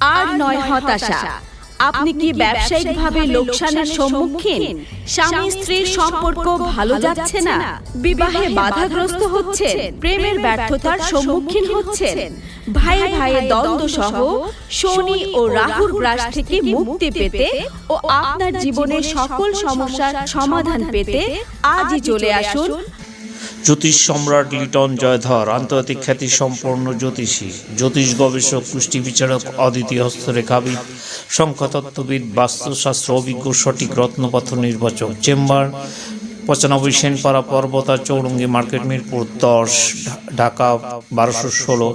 আর নয় হতাশা। আপনি কি ব্যবসায়িকভাবে লোকসানের সম্মুখীন? স্বামী স্ত্রীর সম্পর্ক ভালো যাচ্ছে না। বিবাহে বাধাগ্রস্ত হচ্ছেন। প্রেমের ব্যর্থতার সম্মুখীন হচ্ছেন। ভাই ভাইয়ের দ্বন্দ্ব সহ শনি ও রাহুর গ্রাস থেকে মুক্তি পেতে ও আপনার জীবনের সকল সমস্যার সমাধান পেতে আজই চলে আসুন জ্যোতিষ সম্রাট লিটন জয়ধর, আন্তর্জাতিক খ্যাতি সম্পন্ন জ্যোতিষী, জ্যোতিষ গবেষক, পুষ্টি বিচারক অদ্বিতীয় হস্তরেখাবিদ সংখ্যাতত্ত্ববিদ বাস্তুশাস্ত্র অভিজ্ঞ, সঠিক রত্নপাথর নির্বাচক, চেম্বার, পঁচানব্বই সেনপাড়া পর্বতা, চৌরঙ্গি মার্কেট, মিরপুর দশ ঢাকা বারোশো ষোলো,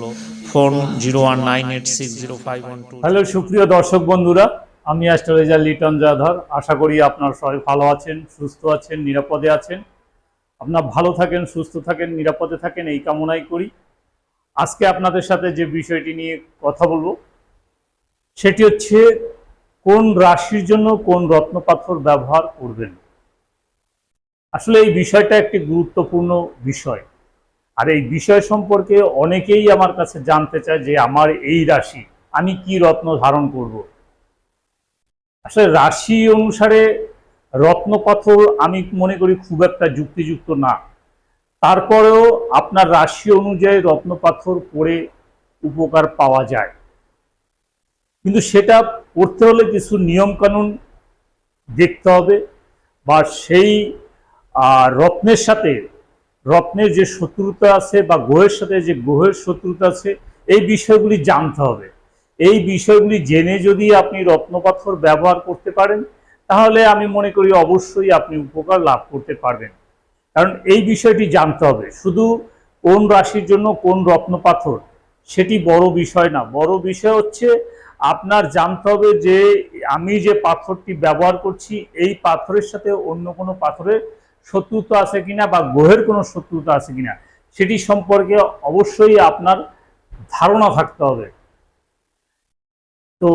phone zero one nine eight six zero five one two. Hello, সুপ্রিয় দর্শক বন্ধুরা, আমি অ্যাস্ট্রোলজার লিটন জাধর আশা করি আপনারা সবাই ভালো আছেন, সুস্থ আছেন, নিরাপদে আছেন। আপনার ভালো থাকেন, সুস্থ থাকেন, নিরাপদে থাকেন, এই কামনাই করি। আজকে আপনাদের সাথে যে বিষয়টি নিয়ে কথা বলব, সেটি হচ্ছে কোন রাশির জন্য কোন রত্নপাথর ব্যবহার করবেন। আসলে এই বিষয়টা একটি গুরুত্বপূর্ণ বিষয়। আর এই বিষয় সম্পর্কে অনেকেই আমার কাছে জানতে চায় যে আমার এই রাশি, আমি কি রত্ন ধারণ করব। আসলে রাশি অনুসারে রত্নপাথর আমি মনে করি খুব একটা যুক্তিযুক্ত না। তারপরেও আপনার রাশি অনুযায়ী রত্নপাথর পরে উপকার পাওয়া যায়। কিন্তু সেটা পড়তে হলে কিছু নিয়মকানুন দেখতে হবে বা সেই রত্নের সাথে, রত্নের যে শত্রুতা আছে বা গ্রহের সাথে যে গ্রহের শত্রুতা আছে, এই বিষয়গুলি জানতে হবে। এই বিষয়গুলি জেনে যদি আপনি রত্নপাথর ব্যবহার করতে পারেন তাহলে আমি মনে করি অবশ্যই আপনি উপকার লাভ করতে পারবেন। কারণ এই বিষয়টি জানতে হবে। শুধু কোন রাশির জন্য কোন রত্নপাথর সেটি বড় বিষয় না। বড় বিষয় হচ্ছে আপনার জানতে হবে যে আমি যে পাথরটি ব্যবহার করছি, এই পাথরের সাথে অন্য কোনো পাথরের শত্রুতা আছে কিনা বা গ্রহের কোনো শত্রুতা আছে কিনা, সেটি সম্পর্কে অবশ্যই আপনার ধারণা থাকতে হবে। তো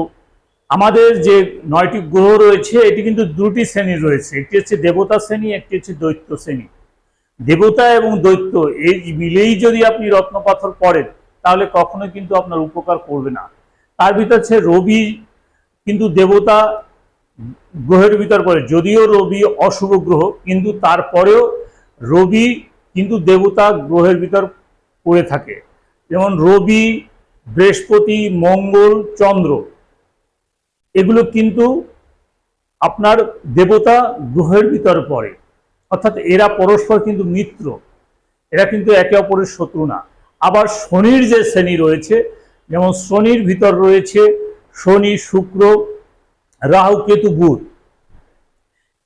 আমাদের যে নয়টি গ্রহ রয়েছে, এটি কিন্তু দুটি শ্রেণি রয়েছে। একটি হচ্ছে দেবতা শ্রেণি, একটি হচ্ছে দৈত্য শ্রেণি। দেবতা এবং দৈত্য, এই মিলেই যদি আপনি রত্নপাথর পড়েন, তাহলে কখনোই কিন্তু আপনার উপকার করবে না। তার ভিতর হচ্ছে রবি, কিন্তু দেবতা গ্রহের ভিতর পড়ে। যদিও রবি অশুভ গ্রহ, কিন্তু তারপরেও রবি কিন্তু দেবতা গ্রহের ভিতর পড়ে থাকে। যেমন রবি, বৃহস্পতি, মঙ্গল, চন্দ্র। এগুলো কিন্তু আপনার দেবতা গ্রহের ভিতরে পড়ে। অর্থাৎ এরা পরস্পর কিন্তু মিত্র। এরা কিন্তু একে অপরের শত্রু না। আবার শনির যে শ্রেণি রয়েছে, যেমন শনির ভিতর রয়েছে শনি, শুক্র, রাহু, কেতু, বুধ।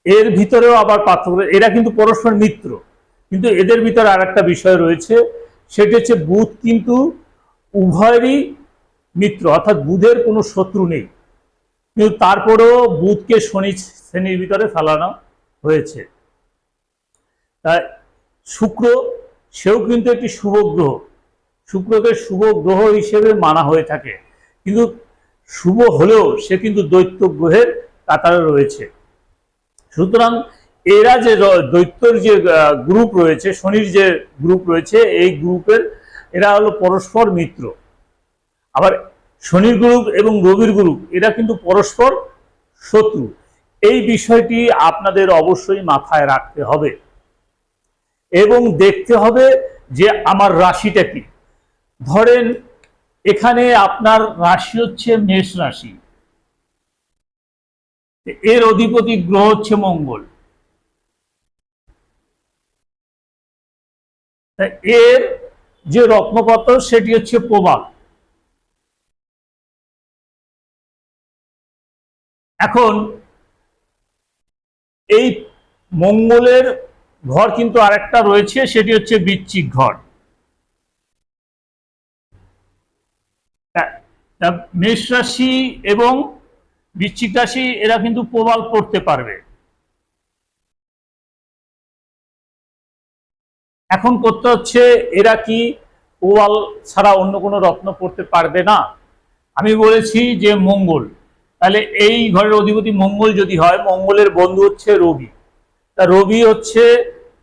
এর ভিতরেও আবার পার্থক্য এরা কিন্তু পরস্পর মিত্র। কিন্তু এদের ভিতরে আর একটা বিষয় রয়েছে, সেটি হচ্ছে বুধ কিন্তু উভয়েরই মিত্র। অর্থাৎ বুধের কোনো শত্রু নেই। কিন্তু তারপরেও বুধকে শনি শ্রেণির ভিতরে ফেলানো হয়েছে। তাই শুক্র, সেও কিন্তু একটি শুভ গ্রহ। শুক্রকে শুভ গ্রহ হিসেবে মানা হয়ে থাকে। কিন্তু শুভ হলেও সে কিন্তু দৈত্য গ্রহের কাতারে রয়েছে। সুতরাং এরা যে দৈত্যর যে গ্রুপ রয়েছে, শনির যে গ্রুপ রয়েছে, এই গ্রুপের, এরা হলো পরস্পর মিত্র। আবার শনির গ্রুপ এবং রবির গ্রুপ, এরা কিন্তু পরস্পর শত্রু। এই বিষয়টি আপনাদের অবশ্যই মাথায় রাখতে হবে। এবং দেখতে হবে যে আমার রাশিটা কি। ধরেন, এখানে আপনার রাশি হচ্ছে মেষ রাশি। এর অধিপতি গ্রহ হচ্ছে মঙ্গল। এর যে রত্নপত্র, সেটি হচ্ছে প্রবাল। এখন এই মঙ্গলের ঘর কিন্তু আরেকটা রয়েছে, সেটি হচ্ছে বৃশ্চিক ঘর। তা মেষ রাশি এবং বৃশ্চিক রাশি, এরা কিন্তু প্রবাল পড়তে পারবে। এখন করতে হচ্ছে, এরা কি প্রবাল ছাড়া অন্য কোনো রত্ন পড়তে পারবে না? আমি বলেছি যে মঙ্গল। তাহলে এই ঘরের অধিপতি মঙ্গল যদি হয়, মঙ্গলের বন্ধু হচ্ছে রবি। তা রবি হচ্ছে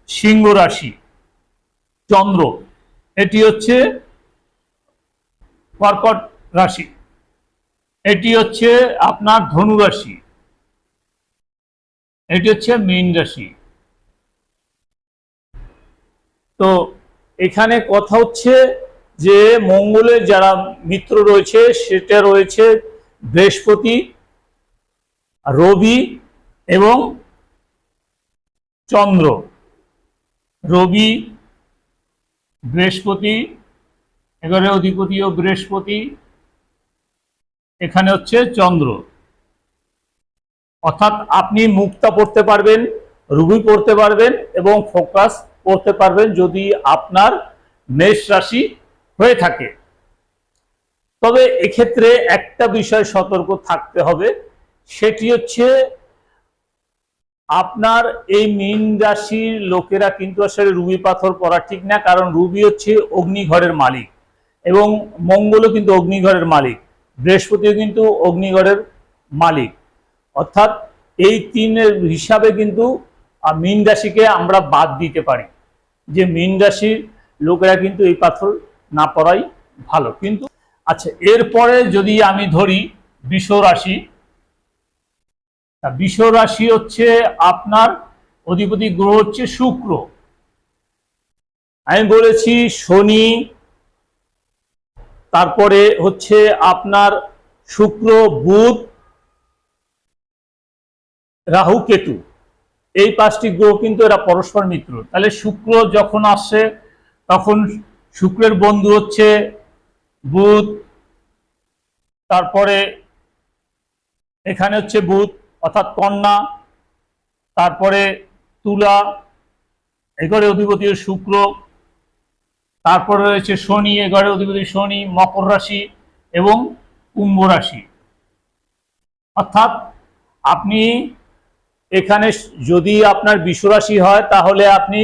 সিংহ রাশি, চন্দ্র। এটি হচ্ছে কর্কট রাশি। এটি হচ্ছে আপনার ধনু রাশি। এটি হচ্ছে মীন রাশি। তো এখানে কথা হচ্ছে যে মঙ্গলের যারা মিত্র রয়েছে, সেটা রয়েছে বৃহস্পতি, রবি এবং চন্দ্র। রবি বৃহস্পতি এগারো অধিপতি ও বৃহস্পতি, এখানে হচ্ছে চন্দ্র। অর্থাৎ আপনি মুক্তা পড়তে পারবেন, রুবি পড়তে পারবেন এবং ফোকাস পড়তে পারবেন যদি আপনার মেষ রাশি হয়ে থাকে। তবে এক্ষেত্রে একটা বিষয় সতর্ক থাকতে হবে, সেটি হচ্ছে আপনার এই মীন রাশির লোকেরা কিন্তু আসলে রুবি পাথর পরা ঠিক না, কারণ রুবি হচ্ছে অগ্নিঘরের মালিক এবং মঙ্গলও কিন্তু অগ্নিঘরের মালিক, বৃহস্পতিও কিন্তু অগ্নিঘরের মালিক। অর্থাৎ এই তিনের হিসাবে কিন্তু মীন রাশিকে আমরা বাদ দিতে পারি যে মীন রাশির লোকেরা কিন্তু এই পাথর না পড়াই ভালো। কিন্তু আচ্ছা এরপরে যদি আমি ধরি বিষ রাশি বিষ রাশি হচ্ছে আপনার অধিপতি গ্রহ হচ্ছে শুক্র। আমি বলেছি শনি, তারপরে হচ্ছে আপনার শুক্র, বুধ, রাহু, কেতু। এই পাঁচটি গ্রহ কিন্তু এরা পরস্পর মিত্র। তাহলে শুক্র যখন আসছে তখন শুক্রের বন্ধু হচ্ছে বুধ, তারপরে এখানে হচ্ছে বুধ, অর্থাৎ কন্যা, তারপরে তুলা, এগরে অধিপতি শুক্র, তারপরে রয়েছে শনি, এগরে অধিপতি শনি, মকর রাশি এবং কুম্ভ রাশি। অর্থাৎ আপনি এখানে যদি আপনার বিশ্বরাশি হয়, তাহলে আপনি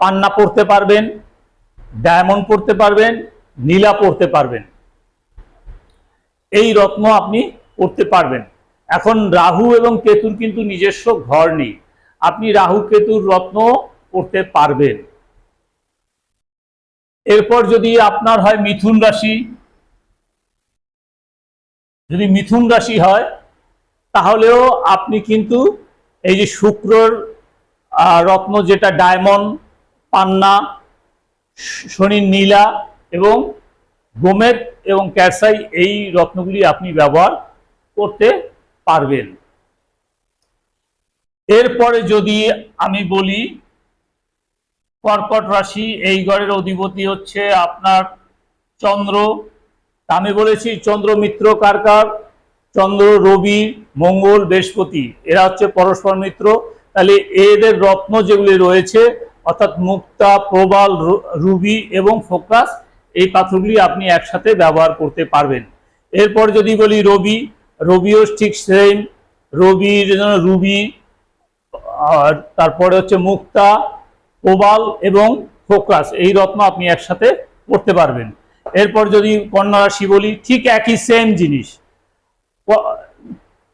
পান্না পড়তে পারবেন, ডায়মন্ড পড়তে পারবেন নীলা পড়তে পারবেন। এই রত্ন আপনি পড়তে পারবেন। এখন রাহু এবং কেতুর কিন্তু নিজস্ব ঘর নেই। আপনি রাহু কেতুর রত্ন পড়তে পারবেন। এরপর যদি আপনার হয় মিথুন রাশি, যদি মিথুন রাশি হয়, তাহলেও আপনি কিন্তু এই যে শুক্রর রত্ন যেটা ডায়মন্ড, পান্না শনির নীলা এবং গোমেদ এবং ক্যাসাই এই রত্নগুলি আপনি ব্যবহার করতে পারবেন। এরপরে যদি আমি বলি, কর্কট রাশি, এই গড়ের অধিপতি হচ্ছে আপনার চন্দ্র। আমি বলেছি, চন্দ্র মিত্র কারকার চন্দ্র, রবি, মঙ্গল, বৃহস্পতি। এরা হচ্ছে পরস্পর মিত্র। তাহলে এদের রত্ন যেগুলি রয়েছে, অর্থাৎ মুক্তা, প্রবাল রুবি এবং ফোকাস এই পাথরগুলি আপনি একসাথে ব্যবহার করতে পারবেন। এরপর যদি বলি রবি, রবিও ঠিক সেম রবির রুবি, আর তারপরে হচ্ছে মুক্তা প্রবাল এবং ফোকাস এই রত্ন আপনি একসাথে পড়তে পারবেন। এরপর যদি কন্যা রাশি বলি, ঠিক একই সেম জিনিস।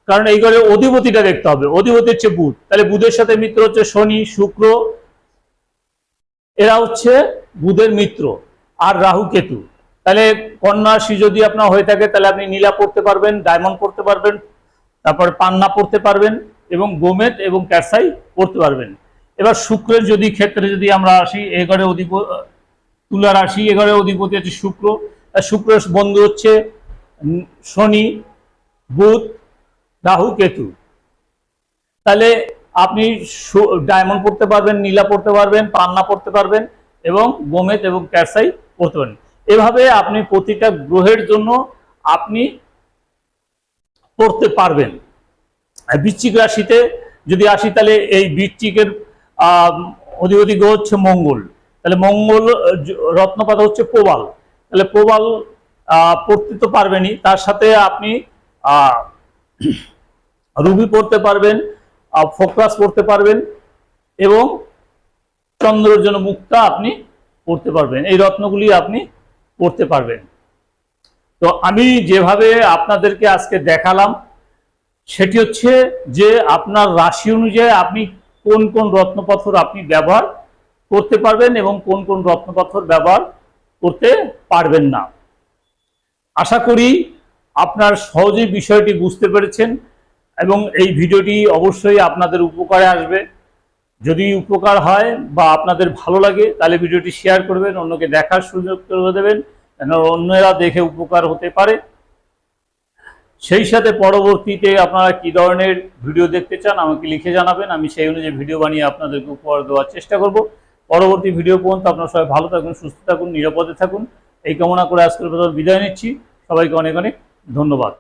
কারণ এই ঘরে অধিপতিটা দেখতে হবে। অধিপতি হচ্ছে বুধ। তাহলে বুধের সাথে মিত্র হচ্ছে শনি, শুক্র, এরা হচ্ছে বুধের মিত্র। আর রাহু কেতু। তাহলে কন্যা রাশি যদি আপনার হয়ে থাকে, তাহলে আপনি নীলা পড়তে পারবেন, ডায়মন্ড পড়তে পারবেন, তারপরে পান্না পড়তে পারবেন এবং গোমেদ এবং ক্যাসাই পড়তে পারবেন। এবার শুক্রের যদি ক্ষেত্রে যদি আমরা আসি এঘরে অধিপ তুলা রাশি এঘরে অধিপতি হচ্ছে শুক্র। শুক্রের বন্ধু হচ্ছে শনি, বুধ, রাহু, কেতু। তাহলে আপনি ডায়মন্ড পড়তে পারবেন, নীলা পড়তে পারবেন, পান্না পড়তে পারবেন এবং গোমেদ এবং ক্যারসাই পড়তে পারেন এভাবে আপনি প্রতিটা গ্রহের জন্য আপনি পড়তে পারবেন। বৃশ্চিক রাশিতে যদি আসি, তাহলে এই বৃশ্চিকের অধিপতি গ্রহ হচ্ছে মঙ্গল। তাহলে মঙ্গল জ- হচ্ছে প্রবাল। তাহলে প্রবাল পড়তে তো পারবেনই। তার সাথে আপনি রুবি পড়তে পারবেন ফোকাস পড়তে পারবেন এবং চন্দ্রের জন্য মুক্তা আপনি পড়তে পারবেন। এই রত্নগুলি আপনি পড়তে পারবেন। তো আমি যেভাবে আপনাদেরকে আজকে দেখালাম, সেটি হচ্ছে যে আপনার রাশি অনুযায়ী আপনি কোন কোন রত্নপাথর আপনি ব্যবহার করতে পারবেন এবং কোন কোন রত্নপাথর ব্যবহার করতে পারবেন না। আশা করি আপনার সহজেই বিষয়টি বুঝতে পেরেছেন এবং এই ভিডিওটি অবশ্যই আপনাদের উপকারে আসবে। যদি উপকার হয় বা আপনাদের ভালো লাগে, তাহলে ভিডিওটি শেয়ার করবেন, অন্যকে দেখার সুযোগ করে দেবেন, যেন অন্যরা দেখে উপকার হতে পারে। সেই সাথে পরবর্তীতে আপনারা কি ধরনের ভিডিও দেখতে চান, আমাকে লিখে জানাবেন, আমি সেই অনুযায়ী ভিডিও বানিয়ে আপনাদেরকে উপহার দেওয়ার চেষ্টা করব। পরবর্তী ভিডিও পর্যন্ত আপনারা সবাই ভালো থাকুন, সুস্থ থাকুন, নিরাপদে থাকুন। এই কামনা করে আজকের বিদায় নিচ্ছি। সবাইকে অনেক অনেক ধন্যবাদ।